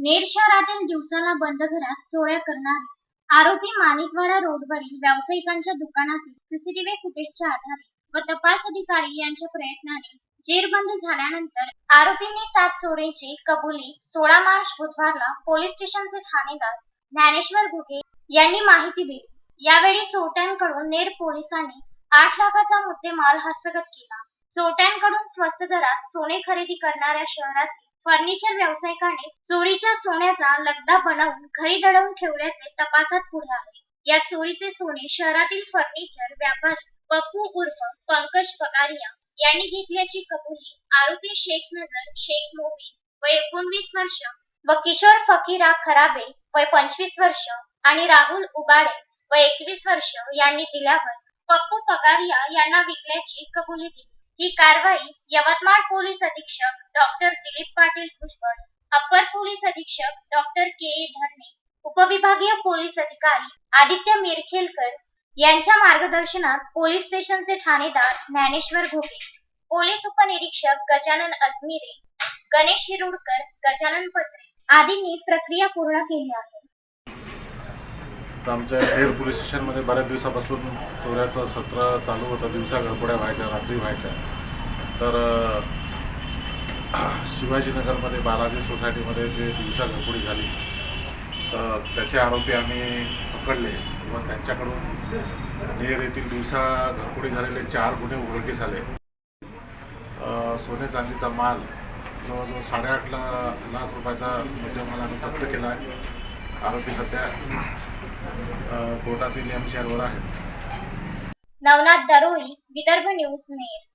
नेर शहरातील दिवसाला बंद घरात चोऱ्या करणारे आरोपी माणिकवाडा रोडवरील व्यावसायिकांच्या दुकानातील सीसीटीव्ही फुटेजच्या आधारे व तपास अधिकारी यांच्या प्रयत्नाने जेरबंद झाल्यानंतर आरोपींनी सात चोरेचे कबुली सोळा मार्च बुधवारला पोलीस स्टेशनचे ठाणेदार ज्ञानेश्वर घुगे यांनी माहिती दिली. यावेळी चोरट्यांकडून नेर पोलिसांनी आठ लाखाचा मुद्देमाल हस्तगत केला. चोरट्यांकडून स्वस्त दरात सोने खरेदी करणाऱ्या शहरातील फर्निचर व्यावसायिकाने चोरीच्या सोन्याचा लगदा बनवून घरी दडवून ठेवल्याचे तपासात पुढे आले. या चोरीचे सोने शहरातील फर्निचर व्यापारी पप्पू उर्फ पंकज पगारिया यांनी घेतल्याची कबुली आरोपी शेख नजर शेख मोबी वय एकोणवीस वर्ष व किशोर फकीरा खराबे वय पंचवीस वर्ष आणि राहुल उबाडे व एकवीस वर्ष यांनी दिल्यावर पप्पू पगारिया यांना विकल्याची कबुली दिली. ही कारवाई यवतमाळ पोलीस अधीक्षक doctor Dilip Patil Bhujbal upper police अधीक्षक डॉक्टर के ए धरणे उपविभागीय पोलीस अधिकारी आदित्य मिरखेलकर यांच्या मार्गदर्शनात पोलीस स्टेशनचे ठाणेदार ज्ञानेश्वर घोगे पोलीस उपनिरीक्षक गजानन अजमिरे गणेश हिरुडकर गजानन पत्रे आदींनी प्रक्रिया पूर्ण केली आहे. तर आमच्या हेड पोलीस स्टेशनमध्ये बऱ्याच दिवसापासून चोऱ्याचं सत्र चालू होतं. दिवसा घरपुड्या व्हायच्या रात्री व्हायच्या. तर शिवाजीनगरमध्ये बालाजी सोसायटीमध्ये जे दिवसा घरपुडी झाली तर त्याचे आरोपी आम्ही पकडले व त्यांच्याकडून नेर येथील दिवसा घरपुडी झालेले चार गुन्हे उघडकीस झाले सोने चांदीचा माल जवळजवळ साडेआठ लाख रुपयाचा मुद्देमाल आम्ही जप्त केला आहे. आरोपी सध्या कोर्टातील एम वर आहेत नवनाथ दरोई विदर्भ न्यूज नेर